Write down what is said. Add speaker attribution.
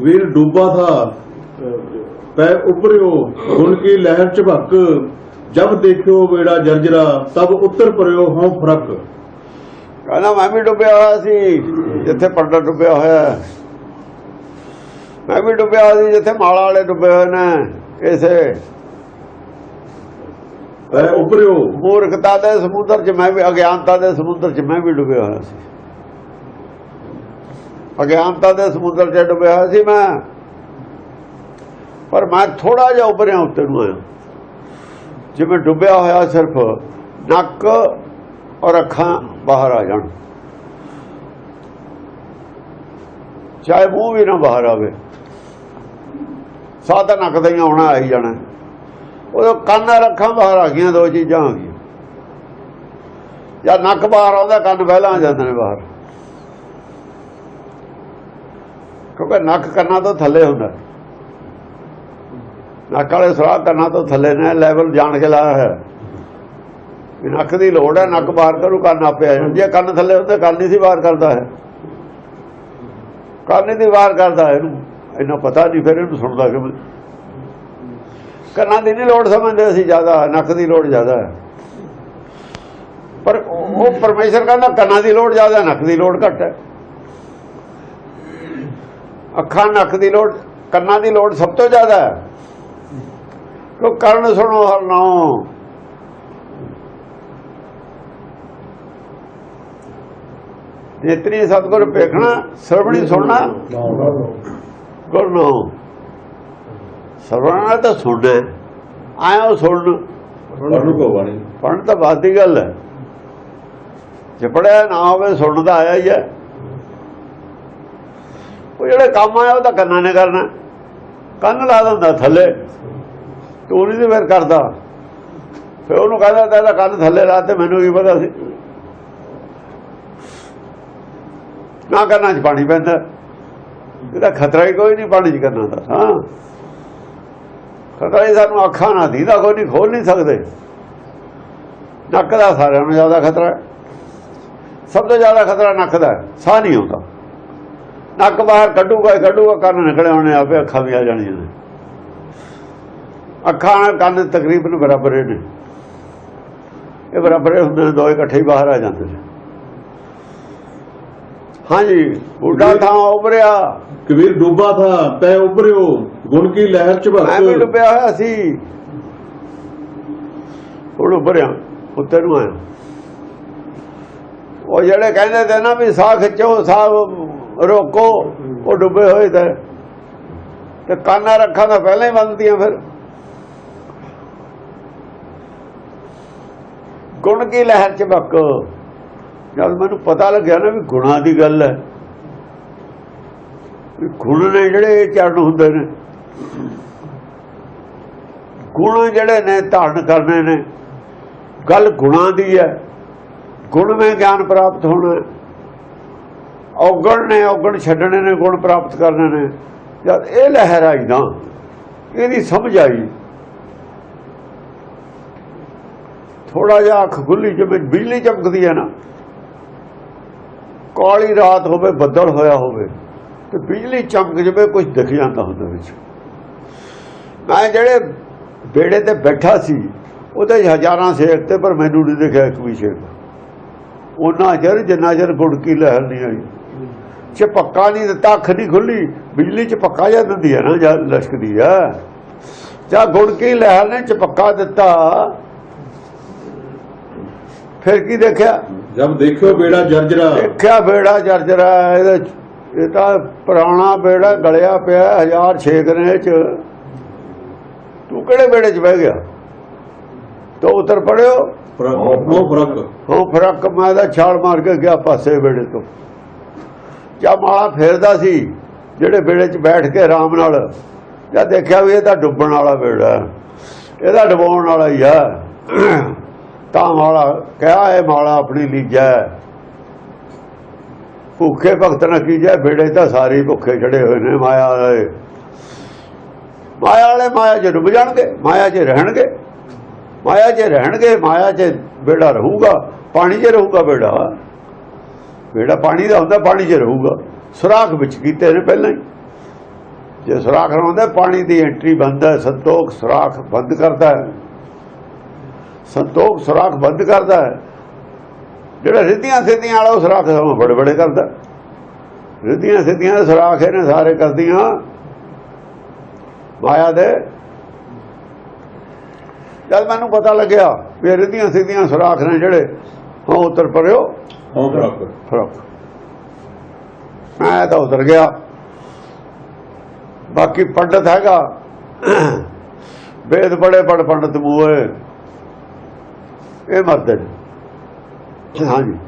Speaker 1: ਵੀਰ ਡੂਬਾ ਥਾ। ਪੈ ਉਪਰਿਓ ਗੁਣ ਕੀ ਲਹਿਰ ਝਬਕ ਜਬ ਦੇਖਿਓ ਵੇੜਾ ਜਰਜਰਾ ਤਬ ਉੱਤਰ ਪਰਿਓ ਹਉ ਫ਼ਰਕ।
Speaker 2: ਕਹਿੰਦਾ ਮੈਂ ਵੀ ਡੁੱਬਿਆ ਹੋਇਆ ਸੀ ਜਿੱਥੇ ਪੰਡਤ ਡੁੱਬਿਆ ਹੋਇਆ ਹੈ। ਮੈਂ ਵੀ ਡੁੱਬਿਆ ਸੀ ਜਿੱਥੇ ਮਾਲਾ ਵਾਲੇ ਡੁੱਬੇ ਹੋਏ ਨੇ ਇਸੇ।
Speaker 1: ਪੈ ਉਪਰਿਓ।
Speaker 2: ਮੂਰਖਤਾ ਦੇ ਸਮੁੰਦਰ 'ਚ ਮੈਂ ਵੀ ਅਗਿਆਨਤਾ ਦੇ ਸਮੁੰਦਰ 'ਚ ਮੈਂ ਵੀ ਡੁੱਬਿਆ ਹੋਇਆ ਸੀ। ਅਗਿਆਨਤਾ ਦੇ ਸਮੁੰਦਰ 'ਚ ਡੁੱਬਿਆ ਹੋਇਆ ਸੀ ਮੈਂ। ਪਰ ਮੈਂ ਥੋੜਾ ਜਿਹਾ ਉੱਪਰਿਆ ਉੱਤੇ ਨੂੰ ਆਇਆ। ਜਿਵੇਂ ਡੁੱਬਿਆ ਹੋਇਆ ਸਿਰਫ ਨੱਕ ਔਰ ਅੱਖਾਂ ਬਾਹਰ ਆ ਜਾਣ। ਚਾਹੇ ਮੂੰਹ ਵੀ ਨਾ ਬਾਹਰ ਆਵੇ। ਸਾਹ ਤਾਂ ਨੱਕ ਦਾ ਹੀ ਆਉਣਾ ਆਈ ਜਾਣਾ। ਉਦੋਂ ਕੰਨ ਰੱਖਾਂ ਬਾਹਰ ਆ ਗਈਆਂ, ਦੋ ਚੀਜ਼ਾਂ ਆ ਗਈਆਂ। ਜਾਂ ਨੱਕ ਬਾਹਰ ਆਉਂਦਾ, ਕੰਨ ਪਹਿਲਾਂ ਆ ਜਾਂਦੇ ਨੇ ਬਾਹਰ। ਕਿਉਂਕਿ ਨੱਕ ਕੰਨਾਂ ਤੋਂ ਥੱਲੇ ਹੁੰਦਾ। ਨੱਕ ਵਾਲੇ ਸੁਰਾਖ ਕੰਨਾਂ ਤੋਂ ਥੱਲੇ ਨੇ ਲੈਵਲ ਜਾਣ ਕੇ ਲਾਇਆ ਹੈ। ਵੀ ਨੱਕ ਦੀ ਲੋੜ ਹੈ, ਨੱਕ ਬਾਹਰ ਕਰੂ, ਕੰਨ ਆਪੇ ਆ ਜਾਣ। ਜੇ ਕੰਨ ਥੱਲੇ ਹੁੰਦੇ, ਕੰਨ ਨਹੀਂ ਸੀ ਬਾਹਰ ਕਰਦਾ ਹੈ। ਕੰਨ ਦੀ ਬਾਹਰ ਕਰਦਾ ਇਹਨੂੰ। ਇਹਨਾਂ ਪਤਾ ਨਹੀਂ, ਫਿਰ ਇਹਨੂੰ ਸੁਣਦਾ ਕਿਵੇਂ ਕੰਨਾਂ ਦੀ ਨਹੀਂ ਲੋੜ ਸਮਝਦੇ ਅਸੀਂ ਜ਼ਿਆਦਾ, ਨੱਕ ਦੀ ਲੋੜ ਜ਼ਿਆਦਾ ਹੈ। ਪਰ ਉਹ ਉਹ ਪਰਮੇਸ਼ਰ ਕਹਿੰਦਾ, ਕੰਨਾਂ ਦੀ ਲੋੜ ਜ਼ਿਆਦਾ, ਨੱਕ ਦੀ ਲੋੜ ਘੱਟ ਹੈ। ਅੱਖਾਂ ਨੱਕ ਦੀ ਲੋੜ ਕੰਨਾਂ ਦੀ ਲੋੜ ਸਭ ਤੋਂ ਜ਼ਿਆਦਾ ਹੈ। ਕਿਉਂ ਕਰਨ ਸੁਣੋ ਹਰ ਨਾਮ ਜਿਤਨੀ ਸਤਗੁਰ ਵੇਖਣਾ ਸਰਵਣੀ ਸੁਣਨਾ। ਗੁਰ ਨੂੰ ਸਰਵਣਾ ਤਾਂ ਸੁਣਨਾ ਆਇਆ ਸੁਣਨ। ਪੜ੍ਹਨ ਤਾਂ ਬਾਤ ਦੀ ਗੱਲ ਹੈ। ਜੇ ਪੜਿਆ ਨਾ ਹੋਵੇ ਸੁਣਨ ਦਾ ਆਇਆ ਹੀ ਹੈ। ਉਹ ਜਿਹੜੇ ਕੰਮ ਆਇਆ ਉਹ ਤਾਂ ਕੰਨਾਂ ਨੇ ਕਰਨਾ। ਕੰਨ ਲਾ ਦਿੰਦਾ ਥੱਲੇ। ਤੂੰ ਨਹੀਂ ਫਿਰ ਕਰਦਾ। ਫਿਰ ਉਹਨੂੰ ਕਹਿੰਦਾ ਤਾਂ ਇਹਦਾ ਕੰਨ ਥੱਲੇ ਲਾ ਤੇ ਮੈਨੂੰ ਕੀ ਪਤਾ ਸੀ? ਨਾ ਕੰਨਾਂ 'ਚ ਪਾਣੀ ਪੈਂਦਾ। ਇਹਦਾ ਖਤਰਾ ਹੀ ਕੋਈ ਨਹੀਂ ਪਾਣੀ 'ਚ ਕਰਨਾ ਦਾ। ਹਾਂ। ਖਤਰਾ ਹੀ ਸਾਨੂੰ ਅੱਖਾਂ ਨਾਲ ਦੀਦਾ, ਕੋਈ ਨਹੀਂ ਖੋਲ ਨਹੀਂ ਸਕਦੇ। ਨੱਕ ਦਾ ਸਾਰਿਆਂ ਨੂੰ ਜ਼ਿਆਦਾ ਖਤਰਾ। ਸਭ ਤੋਂ ਜ਼ਿਆਦਾ ਖਤਰਾ ਨੱਕ ਦਾ ਸਾਹ ਨਹੀਂ ਆਉਂਦਾ। ਨੱਕ ਬਾਹਰ ਕੱਢੂਗਾ ਕੱਢੂਗਾ ਕੰਨ ਨਿਕਲੇ ਆਉਣੇ ਆਪੇ ਅੱਖਾਂ ਵੀ ਆ ਜਾਣੀਆਂ ਨੇ। ਅੱਖਾਂ ਨਾਲ ਕੰਨ ਤਕਰੀਬਨ ਬਰਾਬਰ ਨੇ। ਇਹ ਬਰਾਬਰ ਹੁੰਦੇ ਨੇ ਦੋ ਇਕੱਠੇ ਹੀ ਬਾਹਰ ਆ ਜਾਂਦੇ ਨੇ। ਹਾਂਜੀ ਬੁੱਢਾ ਥਾਂ ਉਭਰਿਆ।
Speaker 1: ਕਬੀਰ ਡੂਬਾ ਥਾ ਪੈ ਉਪਰਿਓ ਗੁਣ ਕੀ ਲਹਿਰ ਝਬਕ
Speaker 2: ਮੈਂ ਵੀ ਡੁੱਬਿਆ ਹੋਇਆ ਸੀ। ਹੁਣ ਉੱਭਰਿਆ ਉੱਤੇ ਨੂੰ ਆਇਆ। ਉਹ ਜਿਹੜੇ ਕਹਿੰਦੇ ਤੇ ਨਾ ਵੀ ਸਾਹ ਖਿੱਚੋ ਸਾਹ ਰੋਕੋ, ਉਹ ਡੁੱਬੇ ਹੋਏ ਤੇ। ਤੇ ਕਾਨਾਂ ਰੱਖਾਂ ਤਾਂ ਪਹਿਲਾਂ ਹੀ ਬੰਦਤੀਆਂ ਫਿਰ। ਗੁਣ ਕੀ ਲਹਿਰ ਚ ਬੱਕ ਜਦ ਮੈਨੂੰ ਪਤਾ ਲੱਗਿਆ ਨਾ ਵੀ ਗੁਣਾਂ ਦੀ ਗੱਲ ਹੈ। ਵੀ ਗੁਣ ਨੇ ਜਿਹੜੇ ਇਹ ਚਰਨ ਹੁੰਦੇ ਨੇ। ਗੁਣ ਜਿਹੜੇ ਨੇ ਧਾਰਨ ਕਰਨੇ ਨੇ। ਗੱਲ ਗੁਣਾਂ ਦੀ ਹੈ। ਗੁਣ ਵਿੱਚ ਗਿਆਨ ਪ੍ਰਾਪਤ ਹੋਣਾ ਔਗਣ ਨੇ, ਔਗਣ ਛੱਡਣੇ ਨੇ, ਗੁਣ ਪ੍ਰਾਪਤ ਕਰਨੇ ਨੇ। ਜਦ ਇਹ ਲਹਿਰ ਆਈ ਨਾ, ਇਹਦੀ ਸਮਝ ਆਈ। ਥੋੜਾ ਜਿਹਾ ਅੱਖ ਖੁੱਲੀ ਜਿਵੇਂ ਬਿਜਲੀ ਚਮਕਦੀ ਹੈ ਨਾ, ਕਾਲੀ ਰਾਤ ਹੋਵੇ, ਬੱਦਲ ਹੋਇਆ ਹੋਵੇ, ਤੇ ਬਿਜਲੀ ਚਮਕ ਜਵੇ ਕੁਝ ਦਿਖ ਜਾਂਦਾ ਹੁੰਦਾ ਵਿੱਚ। ਮੈਂ ਜਿਹੜੇ ਬੇੜੇ ਤੇ ਬੈਠਾ ਸੀ, ਉਹਦੇ ਹਜ਼ਾਰਾਂ ਸੇਕ ਤੇ, ਪਰ ਮੈਨੂੰ ਨਹੀਂ ਦਿਖਿਆ ਇੱਕ ਵੀ ਸੇਕ। ਉਹਨਾਂ ਚਿਰ ਜਿੰਨਾ ਚਿਰ ਗੁੜ ਕੀ ਲਹਿਰ ਨਹੀਂ ਆਈ। ਚਪੱਕਾ ਨਹੀਂ ਦਿੱਤਾ ਅੱਖ ਨਹੀਂ ਖੁੱਲੀ। ਬਿਜਲੀ ਚ ਪੱਕਾ ਜਾਂ ਦਿੰਦੀ ਹੈ ਨਾ ਜਦ ਲਸ਼ਕਦੀ ਹੈ? ਜਾਂ ਗੁੜ ਕੀ ਲਹਿਰ ਨੇ ਚਪੱਕਾ ਦਿੱਤਾ? ਫਿਰ ਕੀ ਦੇਖਿਆ?
Speaker 1: ਜਬ ਦੇਖਿਓ ਵੇੜਾ ਜਰਜਰਾ।
Speaker 2: ਦੇਖਿਆ ਬੇੜਾ ਜਰਜਰਾ ਇਹਦੇ 'ਚ। ਇਹ ਤਾਂ ਪੁਰਾਣਾ ਬੇੜਾ ਗਲਿਆ ਪਿਆ ਹਜ਼ਾਰ ਛੇਕ ਨੇ ਚ। ਤੂੰ ਕਿਹੜੇ ਬੇੜੇ 'ਚ ਬਹਿ ਗਿਆ? ਤੋ ਉਤਰ ਪੜਿਓ।
Speaker 1: ਹਉ ਫ਼ਰਕ।
Speaker 2: ਹੋ ਫ਼ਰਕ ਮੈਂ ਦਾ ਛਾਲ ਮਾਰ ਕੇ ਗਿਆ ਪਾਸੇ ਬੇੜੇ ਤੋਂ। ਜਾਂ ਮਾਲਾ ਫੇਰਦਾ ਸੀ, ਜਿਹੜੇ ਬੇੜੇ 'ਚ ਬੈਠ ਕੇ ਆਰਾਮ ਨਾਲ, ਜਾਂ ਦੇਖਿਆ ਵੀ ਇਹ ਤਾਂ ਡੁੱਬਣ ਵਾਲਾ ਬੇੜਾ ਇਹਦਾ ਡੁਬਾਉਣ ਵਾਲਾ ਹੀ ਆ ਤਾਂ ਮਾਲਾ ਕਿਹਾ, ਇਹ ਮਾਲਾ ਆਪਣੀ ਲੀਜਾ ਭੁੱਖੇ ਭਗਤ ਨਾ ਕੀਜੈ ਬੇੜੇ ਤਾਂ ਸਾਰੇ ਭੁੱਖੇ ਚੜੇ ਹੋਏ ਨੇ ਮਾਇਆ ਵਾਲੇ। ਮਾਇਆ ਵਾਲੇ ਮਾਇਆ 'ਚ ਡੁੱਬ ਜਾਣਗੇ, ਮਾਇਆ 'ਚ ਰਹਿਣਗੇ। ਮਾਇਆ 'ਚ ਰਹਿਣਗੇ, ਮਾਇਆ 'ਚ ਬੇੜਾ ਰਹੂਗਾ, ਪਾਣੀ 'ਚ ਰਹੂਗਾ ਬੇੜਾ ਜਿਹੜਾ ਪਾਣੀ ਦਾ ਹੁੰਦਾ, ਪਾਣੀ 'ਚ ਰਹੂਗਾ। ਸੁਰਾਖ ਵਿੱਚ ਕੀਤੇ ਨੇ ਪਹਿਲਾਂ ਹੀ। ਜੇ ਸੁਰਾਖ ਲਾਉਂਦਾ ਪਾਣੀ ਦੀ ਐਂਟਰੀ ਬੰਦ ਹੈ ਸੰਤੋਖ ਸੁਰਾਖ ਬੰਦ ਕਰਦਾ ਹੈ। ਸੰਤੋਖ ਸੁਰਾਖ ਬੰਦ ਕਰਦਾ ਹੈ। ਜਿਹੜਾ ਰਿੱਧੀਆਂ ਸਿੱਧੀਆਂ ਵਾਲਾ, ਉਹ ਸੁਰਾਖ ਸਮਾਂ ਬੜੇ ਬੜੇ ਕਰਦਾ। ਰਿੱਧੀਆਂ ਸਿੱਧੀਆਂ ਸੁਰਾਖ ਇਹਨੇ ਸਾਰੇ ਕਰਦੀਆਂ। ਮਾਇਆ ਦੇ। ਜਦ ਮੈਨੂੰ ਪਤਾ ਲੱਗਿਆ ਵੀ ਇਹ ਰਿੱਧੀਆਂ ਸਿੱਧੀਆਂ ਸੁਰਾਖ ਨੇ ਜਿਹੜੇ, ਉਹ ਉਤਰ ਪਰਿਓ।
Speaker 1: ਫ਼ਰਕ।
Speaker 2: ਫ਼ਰਕ। ਮੈਂ ਤਾਂ ਉਤਰ ਗਿਆ। ਬਾਕੀ ਪੰਡਤ ਹੈਗਾ। ਵੇਦ ਬੜੇ ਪੜ ਪੰਡਤ ਮੂਏ ਇਹ ਮਰਦੇ ਨੇ। ਹਾਂਜੀ।